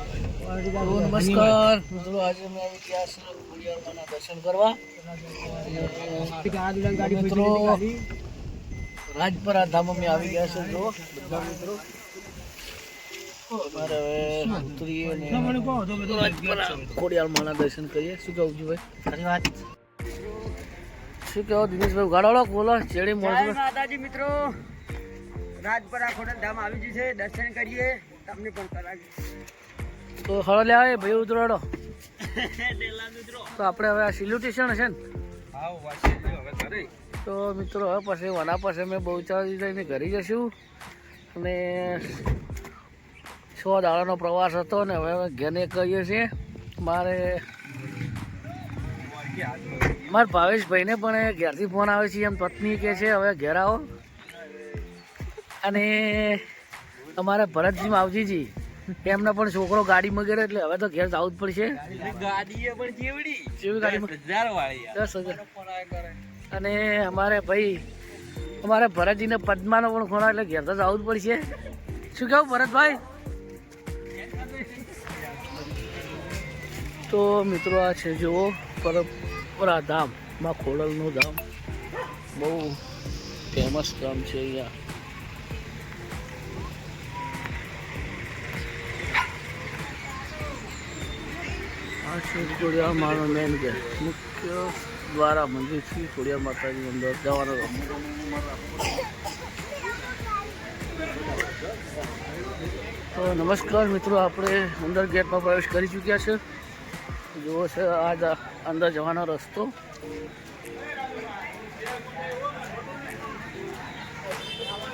નમસ્કાર. મિત્રો આજે અમે આવી ગયા છે ખોડિયારમાંના દર્શન કરવા મિત્રો રાજપરા ધામ અમે આવી ગયા છે જો બધા મિત્રો. અમારે હવે ઉતરીએ ને ખોડિયારમાંના દર્શન કરીએ. શું કહું છું ભાઈ? વાત. શું કહો દિનેશભાઈ ઉગાડો બોલો ચેડી મોજ માતાજી મિત્રો. રાજપરા ધામ આવી ગયું છે. દર્શન કરીએ. તમને પણ તો હળો લે આવે ભાઈ ઉતરાડો તો આપણે હવે આ સિલ્યુ સ્ટેશન હશે ને. તો મિત્રો હવે પછી વના પાસે મેં બહુ ચાલી જઈને ઘરે જશું. અને છ દાડાનો પ્રવાસ હતો ને હવે ઘેને કહીએ છીએ. મારે મારા ભાવેશભાઈને પણ ઘેરથી ફોન આવે છે એમ પત્ની કહે છે હવે ઘેર આવો. અને અમારા ભરતજી માવજીજી એમને પણ છોકરો ગાડી મગેરે એટલે હવે તો ઘેર જવું જ પડશે. ગાડીએ પણ કેવડી? કેવી ગાડીમાં હજાર વાળી દસ હજાર. અને અમારે ભાઈ અમારે ભરતજીને પદ્માનો પણ ખોણા એટલે ઘેર તો જવું જ પડશે. શું કેવું ભરતભાઈ? તો મિત્રો આ છે જુઓ પરપરા ધામમાં ખોડલનું ધામ. બહુ ફેમસ ગામ છે અહીંયા. આ છે મારો માનો ગેટ મુખ્ય દ્વારા મંદિરથી ખોડિયાર માતાની અંદર જવાનો તો નમસ્કાર મિત્રો, આપણે અંદર ગેટમાં પ્રવેશ કરી ચૂક્યા છે. જુઓ છે આ અંદર જવાનો રસ્તો.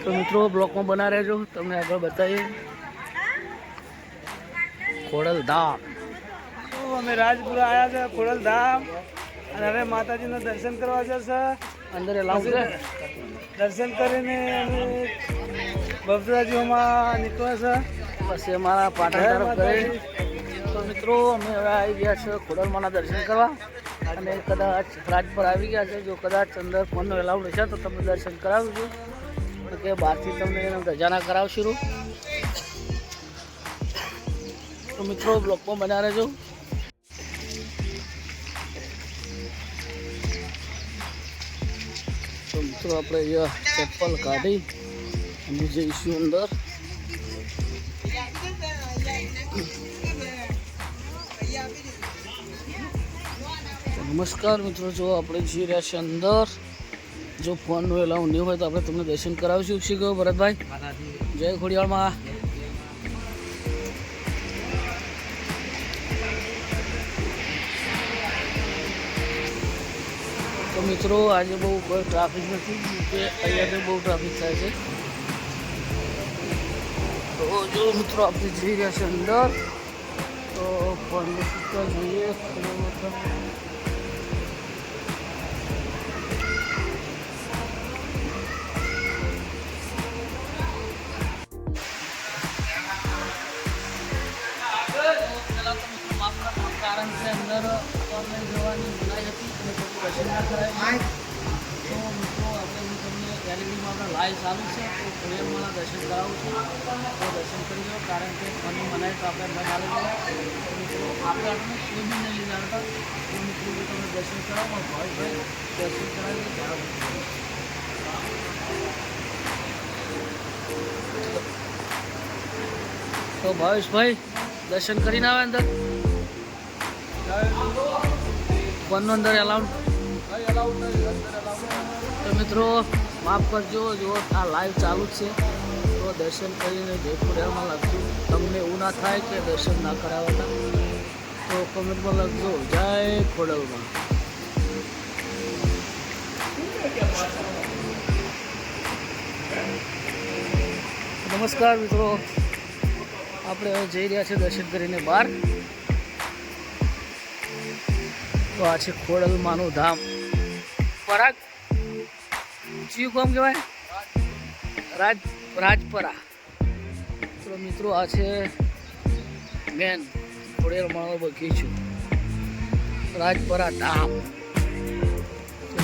તો મિત્રો, બ્લોકમાં બના રહેજો. તમને આગળ બતાવીએ. ખોડલ ધામ તો અમે રાજપુરા આવ્યા છે ખોડલ ધામ. અને હવે માતાજીનું દર્શન કરવા જશે. અંદર એલાઉ દર્શન કરીને અમે બબરાજીઓમાં નીકળે છે. પછી અમારા પાટણ તરફ તો મિત્રો અમે હવે આવી ગયા છે ખોડલમાના દર્શન કરવા. અને કદાચ રાજ પર આવી ગયા છે. જો કદાચ અંદર ફોનનો એલાઉડ હશે તો તમને દર્શન કરાવું છું કારણ કે બહારથી તમને ગજાના કરાવશું. તો મિત્રો બ્લોકમાં બનાવે રહેજો. મિત્રો આપણે અહીંયા ચપ્પલ કાઢી અને જઈશું અંદર. નમસ્કાર મિત્રો જો આપણે જઈ રહ્યા છીએ અંદર. જો ફોનનું એલાઉ નહીં હોય તો આપણે તમને દર્શન કરાવીશું શીખો ભરતભાઈ. જય ખોડિયાળમાં તો મિત્રો, આજે બહુ ટ્રાફિક નથી કે અહીંયાથી બહુ ટ્રાફિક થાય છે. તો જો મિત્રો, આપણે જઈ રહ્યા છે અંદર. તો ફોન જોઈએ. કારણ કે અંદર જોવાની હતી અને પછી દર્શન ના કરાય તો મિત્રો આપણે હું તમને ગેલેરીમાં આપણા લાઈવ ચાલુ છે તો કોરિયરમાં દર્શન કરાવું છું તો દર્શન કરી લો કારણ કે ફોનની મનાઈ તો આપણે ન ચાલુ જાય તો મિત્રો આપણે આપણે કોઈ બી નહીં જાણતા તો મિત્રો જો તમે દર્શન કરાવો ભાઈ ભાઈ દર્શન કરાવી ત્યારે તો ભાવેશભાઈ, દર્શન કરીને આવે અંદર. ફોનનો અંદર એલાઉડ તો મિત્રો, માફ કરજો જો આ લાઈવ ચાલુ જ છે. તો દર્શન કરીને જયપુરમાં લખજો. તમને એવું ના થાય કે દર્શન ના કરાવતા. તો કોમેન્ટમાં લખજો, જય ખોડલમાં. નમસ્કાર મિત્રો. આપણે હવે જઈ રહ્યા છીએ દર્શન કરીને બહાર. તો આ છે ખોડલમાનું ધામ. પરાગ. જીવ કોમ કહેવાય? રાજ, રાજપરા. તો મિત્રો આ છે મેન ખોડેલમાનો બગીચો રાજપરા ધામ.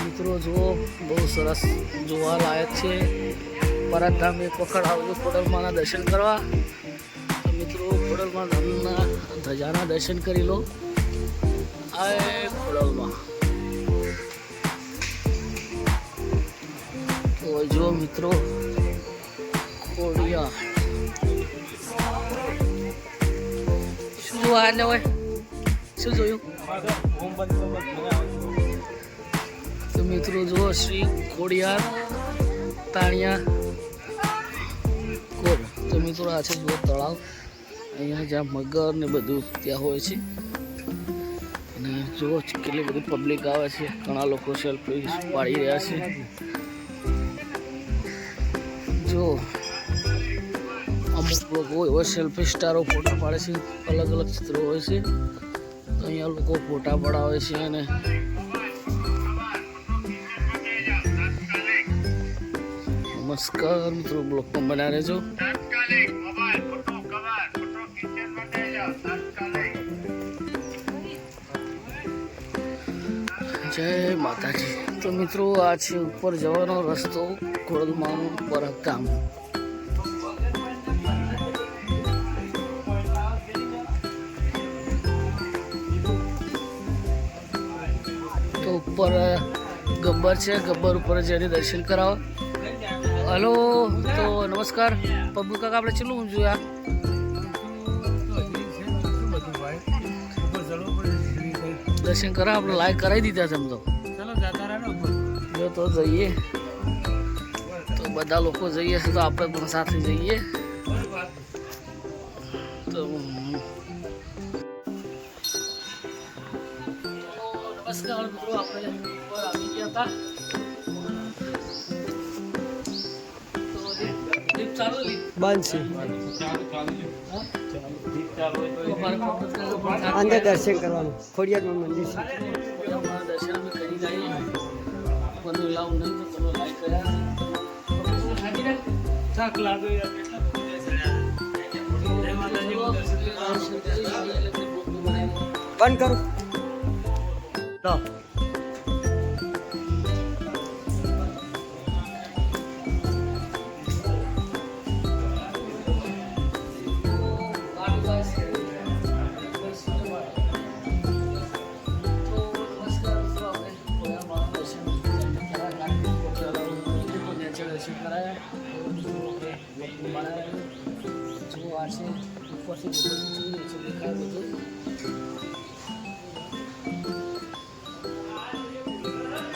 મિત્રો જુઓ, બહુ સરસ જોવા લાયક છે. પરત ધામ એક વખત આવજો ખોડલમાના દર્શન કરવા. તો મિત્રો ખોડલમાં ધામના ધજાના દર્શન કરી લો. આ ખોડલમાં તો જો મિત્રો, ખોડિયા. શું જોવા હોય? શું જોયું? તો મિત્રો જુઓ શ્રી ખોડિયાર, તાણિયા. કોર તો મિત્રો આ છે તળાવ. અહીંયા જ્યાં મગર ને બધું ત્યાં હોય છે. જુઓ કેટલી બધી પબ્લિક આવે છે. ઘણા લોકો સેલ્ફી પાડી રહ્યા છે. જો અમુક લોકો એવા સેલ્ફી સ્ટારો ફોટા પાડે છે. અલગ અલગ ચિત્રો હોય છે. તો અહીંયા લોકો ફોટા પડાવે છે અને નમસ્કાર મિત્રો, બ્લોગમાં બના રહેજો. જય માતાજી. તો મિત્રો, આ છે ઉપર જવાનો રસ્તો ખોડલમાનું પરબ ગામ. તો ઉપર ગબ્બર છે, ગબ્બર ઉપર જઈને દર્શન કરાવો. હલો, તો નમસ્કાર. પબ્બુ કાકા, આપણે ચેટલું જોયા દર્શન કરા આપણે લાઈક કરાવી દીધા છે તો. ચલો જતા તો જઈએ. તો બધા લોકો જઈએ છે તો આપણે પણ સાથે જઈએ. તો નમસ્કાર મિત્રો આપણે ઉપર આવી ગયા હતા. તો ચાલુ બંધ છે અંદર દર્શન કરવાનું. ખોડિયારમાં મંદિર છે. અમે કરી. જઈએ તો માતાજી નું દર્શન બંધ કરું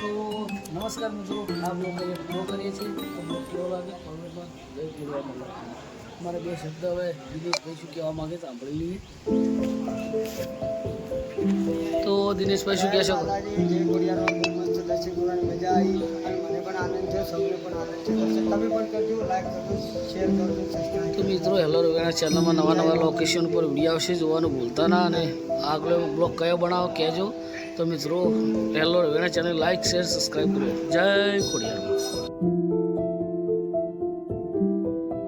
લો નમસ્કાર મિત્રો આ બ્લોગ કરીએ પૂરો કરીએ છીએ તો બ્લોગ કેવો લાગે કોમેન્ટમાં જય માતા. મારા બે શબ્દ હવે દિનેશભાઈ શું કહેવા માંગે સાંભળી લઈએ. તો દિનેશભાઈ શું કહેશો? માતાજી જય ખોડિયારમાં બહુ મસ્ત દર્શન કરવાની મજા આવી. અને મને પણ આનંદ થયો સૌને પણ આનંદ થયો. તમે પણ કરજો લાઈક કરજો શેર કરજો તો મિત્રો હેલો રવિના ચેનલમાં નવા નવા લોકેશન ઉપર વીડિયો આવશે જોવાનું ભૂલતા ના. અને આગળ બ્લોગ કયો બનાવો કહેજો. તો મિત્રો હેલો રવિના ચેનલ લાઈક શેર સબસ્ક્રાઈબ કરો. જય ખોડિયાર